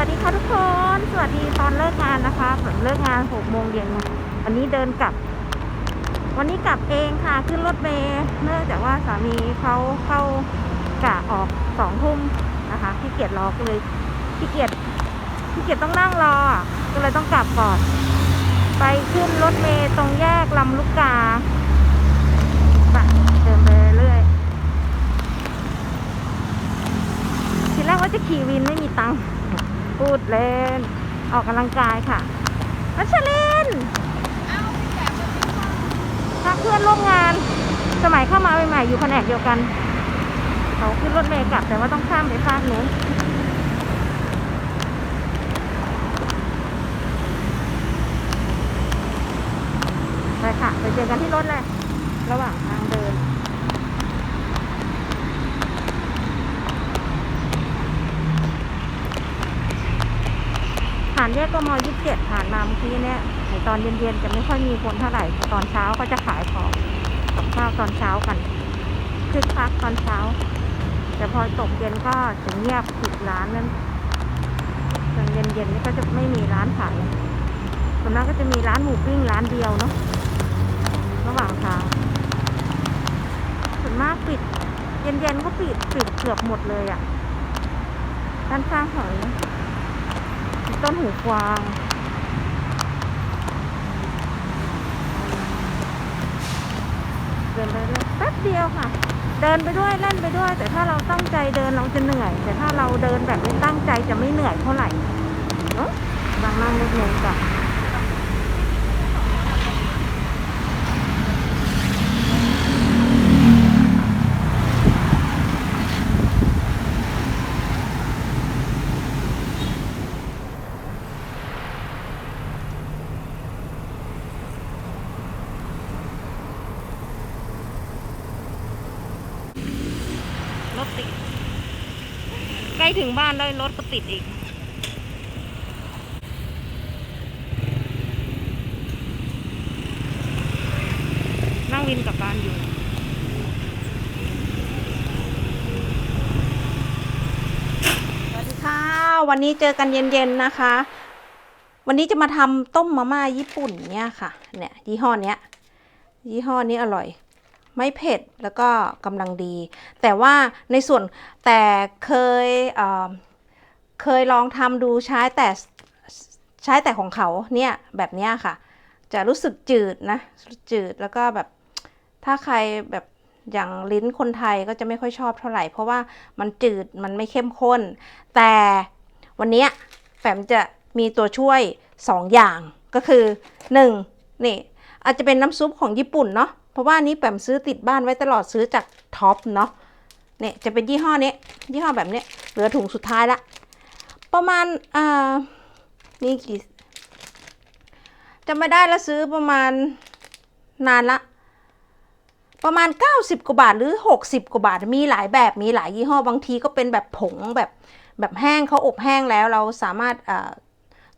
วัสดีค่ะทุกคน สวัสดีตอนเลิกงานนะคะผมเลิกงานหกโมงเย็นวันนี้เดินกลับ วันนี้กลับเองค่ะ ขึ้นรถเมล์เนื่องจากว่าสามีเขาเข้ากะออกสองทุ่มนะคะขี้เกียจรอก็เลยขี้เกียจขี้เกียจต้องนั่งรอ ก็เลยต้องกลับก่อน ไปขึ้นรถเมล์ตรงแยกลำลูกกาเดินไปเรื่อยทีแรกว่าจะขี่วินไม่มีตังค์ พูดเล่น ออกกำลังกายค่ะนัชลินถ้าเพื่อนร่วมงาน สมัยเข้ามาใหม่ๆอยู่แผนกเดียวกัน เขาขึ้นรถเมล์กลับแต่ว่าต้องข้ามไปฟากนู้นไปค่ะ ไปเจอกันที่รถเลย ระหว่างทางเดิน ผ่าน แยกกมยี่สิบเจ็ดผ่านมาเมื่อกี้เนี่ยในตอนเย็นๆจะไม่ค่อยมีคนเท่าไหร่ ตอนเช้าก็จะขายของกับข้าวตอนเช้ากันคึกคักตอนเช้า แต่พอตกเย็นก็จะเงียบปิดร้านนั้นตอนเย็นๆนี่ก็จะไม่มีร้านขายส่วนมากก็จะมีร้านหมูปิ้งร้านเดียวเนาะระหว่างทางส่วนมากปิด เย็นๆก็ปิดปิดเกือบหมดเลยอะ่ะด้านข้างหอย ต้นหูกวาง เดินไปด้วยแป๊บเดียวค่ะ เดินไปด้วยเล่นไปด้วย แต่ถ้าเราตั้งใจเดินเราจะเหนื่อย แต่ถ้าเราเดินแบบไม่ตั้งใจจะไม่เหนื่อยเท่าไหร่เนอะบางนั่งเล็กๆจ้ะ ถึงบ้านแล้วรถก็ติดอีก นั่งวินกับบ้านอยู่สวัสดีค่ะวันนี้เจอกันเย็นๆนะคะ วันนี้จะมาทำต้มมาม่าญี่ปุ่นเนี่ยค่ะ เนี่ยยี่ห้อเนี้ยยี่ห้อนี้อร่อย ไม่เผ็ดแล้วก็กำลังดี แต่ว่าในส่วนแต่เคยเเคยลองทำดูใช้แต่ใช้แต่ของเขาเนี่ยแบบนี้ค่ะ จะรู้สึกจืดนะจืดแล้วก็แบบถ้าใครแบบอย่างลิ้นคนไทยก็จะไม่ค่อยชอบเท่าไหร่ เพราะว่ามันจืดมันไม่เข้มข้น แต่วันนี้แปมจะมีตัวช่วย 2 อย่างก็คือ 1. นี่อาจจะเป็นน้ำซุปของญี่ปุ่นเนาะ เพราะว่านี้แปมซื้อติดบ้านไว้ตลอดซื้อจากท็อปเนาะเนี่ยจะเป็นยี่ห้อนี้ยี่ห้อแบบนี้เหลือถุงสุดท้ายละ ประมาณอ่านี่กี่จะไม่ได้แล้วซื้อประมาณนานละ ประมาณ 90 กว่าบาทหรือ 60 กว่าบาทมีหลายแบบมีหลายยี่ห้อบางทีก็เป็นแบบผงแบบแบบแห้งเขาอบแห้งแล้วเราสามารถอ่า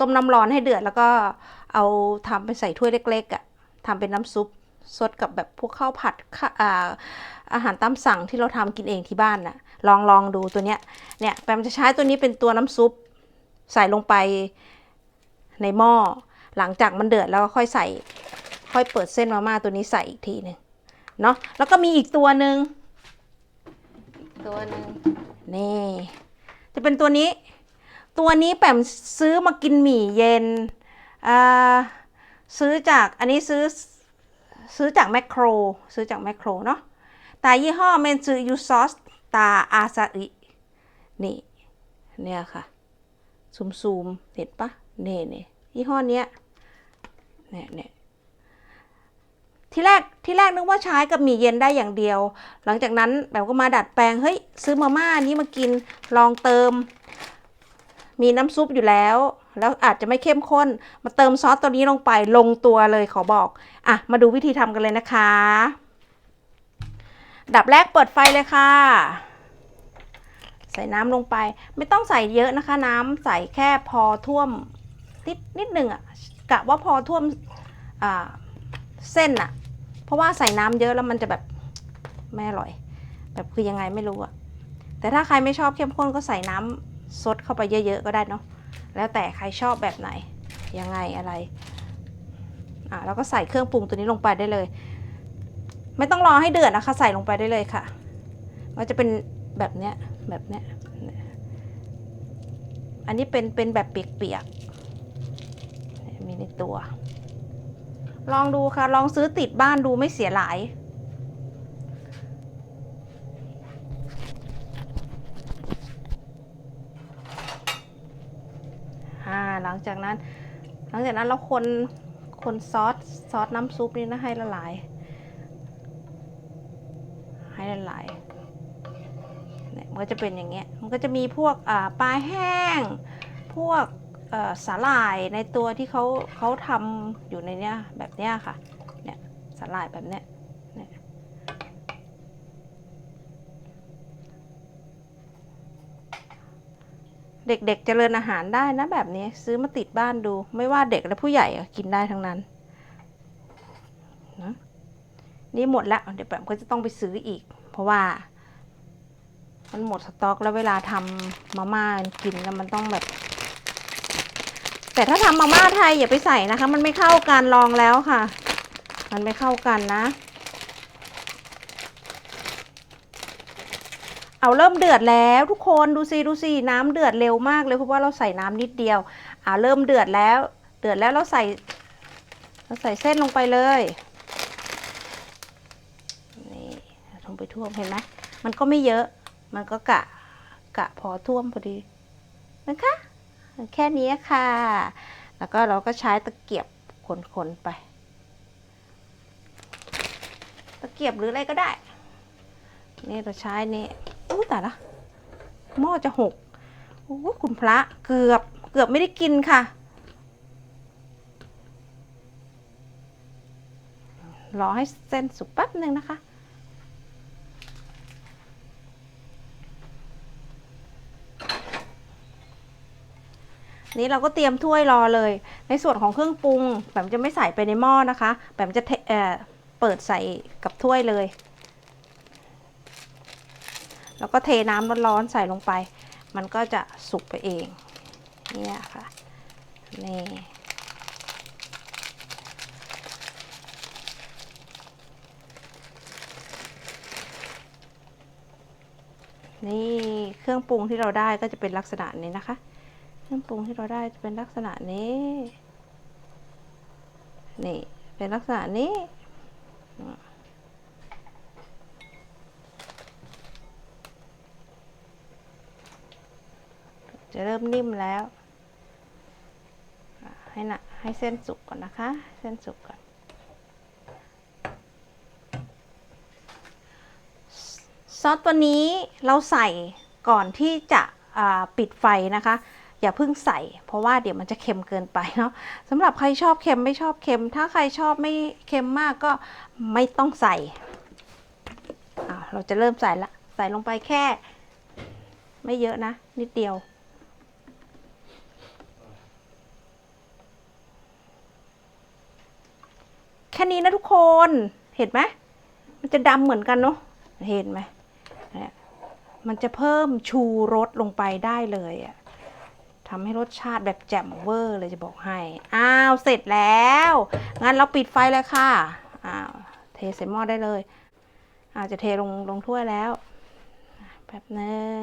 ต้มน้ำร้อนให้เดือดแล้วก็เอาทำไปใส่ถ้วยเล็กๆอะ่ะทำเป็นน้ำซุป สดกับแบบพวกข้าวผัดข้าอ่าอาหารตามสั่งที่เราทำกินเองที่บ้านน่ะลองลองดูตัวเนี้ยเนี่ยแปมจะใช้ตัวนี้เป็นตัวน้ำซุปใส่ลงไปในหม้อหลังจากมันเดือดแล้วก็ค่อยใส่ ค่อยเปิดเส้นมาม่าตัวนี้ใส่อีกทีหนึ่งเนาะแล้วก็มีอีกตัวหนึ่งอีกตัวหนึ่งนี่จะเป็นตัวนี้ ตัวนี้แปมซื้อมากินหมี่เย็นอ่าซื้อจากอันนี้ซื้อ ซื้อจากแมคโคร ซื้อจากแมคโครเนาะแต่ยี่ห้อเมนซ u ยูซอสตาอาซาอินี่ เนี่ยค่ะ ซูมซูมเห็นปะเน่เน่ยยี่ห้อเนี้ยเนี่ยเนี่ยที่แรกที่แรกนึกว่าใช้กับหมี่เย็นได้อย่างเดียว หลังจากนั้นแบบก็มาดัดแปลง เฮ้ย ซื้อมาม่านี้มากินลองเติม มีน้ำซุปอยู่แล้ว แล้วอาจจะไม่เข้มข้น มาเติมซอสตัวนี้ลงไปลงตัวเลยขอบอกอะมาดูวิธีทำกันเลยนะคะ ดับแรกเปิดไฟเลยค่ะ ใส่น้ำลงไป ไม่ต้องใส่เยอะนะคะ น้ำใส่แค่พอท่วมนิดนิดหนึ่งอะกะว่าพอท่วมเส้นอะเพราะว่าใส่น้ำเยอะแล้วมันจะแบบไม่อร่อย แบบคือยังไงไม่รู้อะแต่ถ้าใครไม่ชอบเข้มข้นก็ใส่น้ำ ซดเข้าไปเยอะๆก็ได้เนาะแล้วแต่ใครชอบแบบไหนยังไงอะไรอะแล้วก็ใส่เครื่องปรุงตัวนี้ลงไปได้เลย ไม่ต้องรอให้เดือดนะคะ ใส่ลงไปได้เลยค่ะก็จะเป็นแบบเนี้ยแบบเนี้ยอันนี้เป็นเป็นแบบเปียกๆมีในตัว ลองดูค่ะ ลองซื้อติดบ้านดูไม่เสียหลาย อ่า หลังจากนั้น หลังจากนั้นเราคนคนซอสซอสน้ำซุปนี่นะให้ละลาย ให้ละลายเนี่ยมันก็จะเป็นอย่างเงี้ยมันก็จะมีพวกปลาแห้ง พวกสาหร่ายในตัวที่เขาเขาทำอยู่ในเนี้ยแบบเนี้ยค่ะเนี่ยสาหร่ายแบบเนี้ย เด็กๆเจริญอาหารได้นะแบบนี้ซื้อมาติดบ้านดู ไม่ว่าเด็กและผู้ใหญ่กินได้ทั้งนั้นนะนี่หมดแล้วเดี๋ยวแบบก็จะต้องไปซื้ออีก เพราะว่า มันหมดสต็อกแล้วเวลาทำมาม่ากินแล้วมันต้องแบบ แต่ถ้าทำมาม่าไทยอย่าไปใส่นะคะ มันไม่เข้ากันลองแล้วค่ะ มันไม่เข้ากันนะ เอาเริ่มเดือดแล้วทุกคนดูสิดูสิน้ำเดือดเร็วมากเลยเพราะว่าเราใส่น้ำนิดเดียวอ่าเริ่มเดือดแล้ว เดือดแล้วเราใส่เราใส่เส้นลงไปเลยนี่ลงไปท่วมเห็นไหมมันก็ไม่เยอะ มันก็กะกะพอท่วมพอดีนะคะแค่นี้ค่ะ แล้วก็เราก็ใช้ตะเกียบคนๆไป ตะเกียบหรืออะไรก็ได้ นี่เราใช้นี่ อู้แต่ละหม้อจะหกโอ้คุณพระเกือบเกือบไม่ได้กินค่ะ รอให้เส้นสุกแป๊บหนึ่งนะคะนี้เราก็เตรียมถ้วยรอเลย ในส่วนของเครื่องปรุงแบบจะไม่ใส่ไปในหม้อนะคะแบบจะเเปิดใส่กับถ้วยเลย แล้วก็เทน้ำร้อนๆใส่ลงไป มันก็จะสุกไปเอง เนี่ยค่ะ นี่ นี่เครื่องปรุงที่เราได้ก็จะเป็นลักษณะนี้นะคะ เครื่องปรุงที่เราได้จะเป็นลักษณะนี้ นี่ เป็นลักษณะนี้ จะเริ่มนิ่มแล้ว ให้นะให้เส้นสุกก่อนนะคะ เส้นสุกก่อน ซอสตัวนี้เราใส่ก่อนที่จะปิดไฟนะคะ อย่าเพิ่งใส่ เพราะว่าเดี๋ยวมันจะเค็มเกินไปเนาะสำหรับใครชอบเค็มไม่ชอบเค็ม ถ้าใครชอบไม่เค็มมากก็ไม่ต้องใส่เราจะเริ่มใส่ละ ใส่ลงไปแค่ ไม่เยอะนะ นิดเดียว แค่นี้นะทุกคนเห็นไหมมันจะดำเหมือนกันเนาะเห็นไหมมันจะเพิ่มชูรสลงไปได้เลยอะทำให้รสชาติแบบแจ่มเวอร์เลยจะบอกให้ อ้าวเสร็จแล้ว งั้นเราปิดไฟเลยค่ะ อ้าวเทใส่หม้อได้เลย อาจจะเทลงลงถ้วยแล้วแป๊บนึง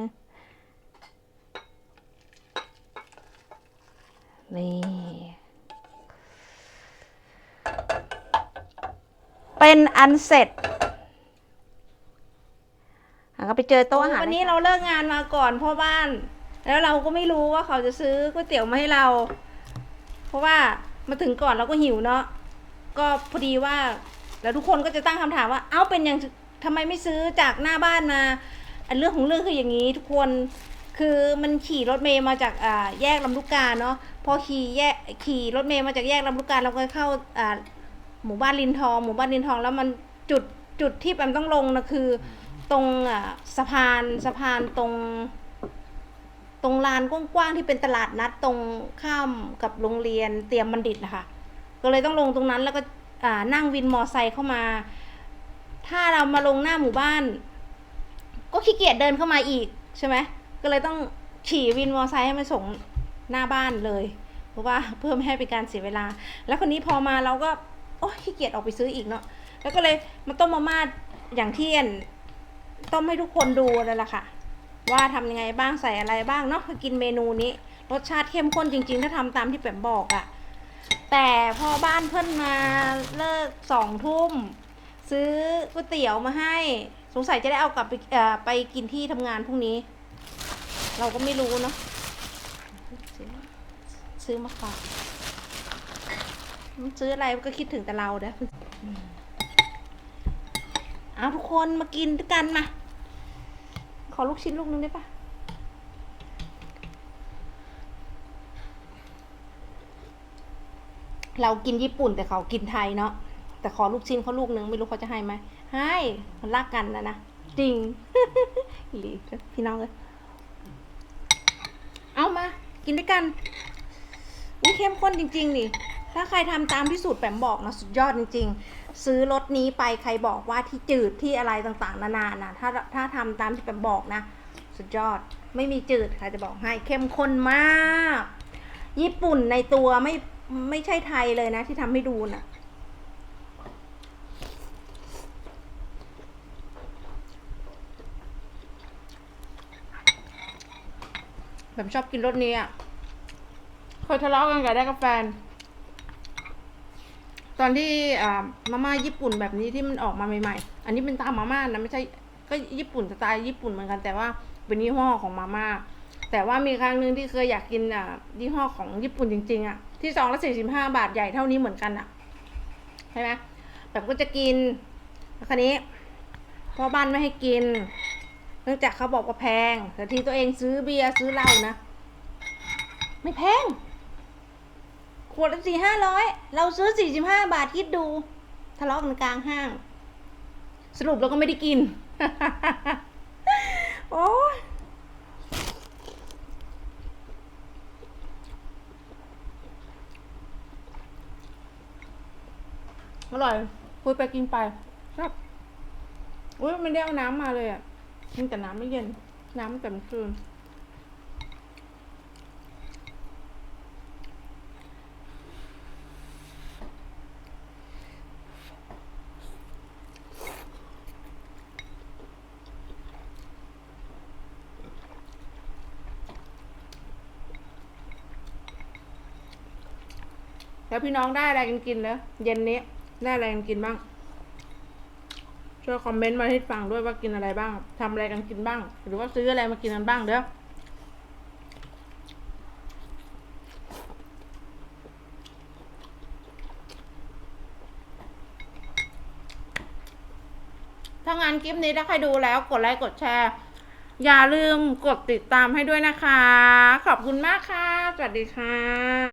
นี่ เป็นอันเสร็จอะก็ไปเจอโต๊ะอาหารวันนี้เราเลิกงานมาก่อนพ่อบ้าน แล้วเราก็ไม่รู้ว่าเขาจะซื้อก๋วยเตี๋ยวมาให้เรา เพราะว่ามาถึงก่อนเราก็หิวเนาะก็พอดีว่า แล้วทุกคนก็จะตั้งคำถามว่า เอ้าเป็นยังทำไมไม่ซื้อจากหน้าบ้านมาอันเรื่องของเรื่องคืออย่างนี้ทุกคนคือมันขี่รถเมย์มาจากอ่าแยกลำลูกกาเนาะพอขี่แยกขี่รถเมย์มาจากแยกลำลูกกาเราก็เข้าอ่า หมู่บ้านลินทองหมู่บ้านลินทองแล้วมันจุดจุดที่แปมต้องลงนะคือ ตรงอะสะพานสะพานตรง ตรงลานกว้างๆที่เป็นตลาดนัดตรงข้ามกับโรงเรียนเตรียมบัณฑิตนะคะก็เลยต้องลงตรงนั้นแล้วก็อ่านั่งวินมอไซค์เข้ามา ถ้าเรามาลงหน้าหมู่บ้าน ก็ขี้เกียจเดินเข้ามาอีกใช่ไหมก็เลยต้องขี่วินมอไซค์ให้มาส่งหน้าบ้านเลย เพราะว่าเพื่อไม่ให้เป็นการเสียเวลา แล้วคนนี้พอมาเราก็ โอ้ขี้เกียจออกไปซื้ออีกเนาะแล้วก็เลยมาต้มมาม่าอย่างที่อันต้มให้ทุกคนดูเลยล่ะค่ะ ว่าทำยังไงบ้างใส่อะไรบ้างเนาะคือกินเมนูนี้ รสชาติเข้มข้นจริง ๆ ถ้าทำตามที่แปมบอกอะ่ะแต่พอบ้านเพื่อนมาเลิกสองทุ่มซื้อก๋วยเตี๋ยวมาให้ สงสัยจะได้เอากลับไปไปกินที่ทำงานพรุ่งนี้ เราก็ไม่รู้เนาะซื้อมาฝาก ซื้ออะไรก็คิดถึงแต่เราเด้ออืมเอาทุกคนมากินด้วยกันมา ขอลูกชิ้นลูกนึงได้ปะเรากินญี่ปุ่นแต่เขากินไทยเนาะแต่ขอลูกชิ้นเขาลูกนึงไม่รู้เขาจะให้ไหมให้มันรักกันนะนะจริงอีหลีพี่น้องเลยเอามา กินด้วยกันอุ้ยเข้มข้นจริง ๆ นี่ ถ้าใครทำตามที่สูตรแปมบอกนะสุดยอดจริง ๆ ซื้อรสนี้ไปใครบอกว่าที่จืดที่อะไรต่างๆ นานานะถ้าถ้าทำตามที่แปมบอกนะ สุดยอดไม่มีจืดค่ะจะบอกให้เข้มข้นมาก ญี่ปุ่นในตัวไม่ไม่ใช่ไทยเลยนะ ที่ทำให้ดูน่ะแบบชอบกินรสนี้อะเคยทะเลาะกันกับได้กับแฟน ตอนที่มาม่าญี่ปุ่นแบบนี้ที่มันออกมาใหม่ๆ อันนี้เป็นตามมาม่านะไม่ใช่ก็ญี่ปุ่นสไตล์ญี่ปุ่นเหมือนกันแต่ว่าเป็นยี่ห้อของมาม่าแต่ว่ามีครั้งหนึ่งที่เคยอยากกินอ่ายี่ห้อของญี่ปุ่นจริงๆอะที่ซองละสี่สิบห้าบาทใหญ่เท่านี้เหมือนกันอะใช่ไหมแบบก็จะกินแล้วคราวนี้พ่อบ้านไม่ให้กิน เนื่องจากเขาบอกว่าแพงแต่ทีตัวเองซื้อเบียร์ซื้อเหล้านะ ไม่แพง ขวดละสี่ห้าร้อยเราซื้อสี่สิบห้าบาทคิดดู ทะเลาะกันกลางห้าง สรุปเราก็ไม่ได้กิน โอ้อร่อยคุยไปกินไปครับอุ้ยมันได้เอาน้ำมาเลยอะกินแต่น้ำไม่เย็น น้ำเต็มคืน แล้วพี่น้องได้อะไรกันกินแล้วเย็นนี้ได้อะไรกันกินบ้าง ช่วยคอมเมนต์มาให้ฟังด้วยว่ากินอะไรบ้างทำอะไรกันกินบ้าง หรือว่าซื้ออะไรมากินกันบ้างเด้อถ้างานคลิปนี้ถ้าใครดูแล้วกดไลค์กดแชร์ อย่าลืมกดติดตามให้ด้วยนะคะ ขอบคุณมากค่ะ สวัสดีค่ะ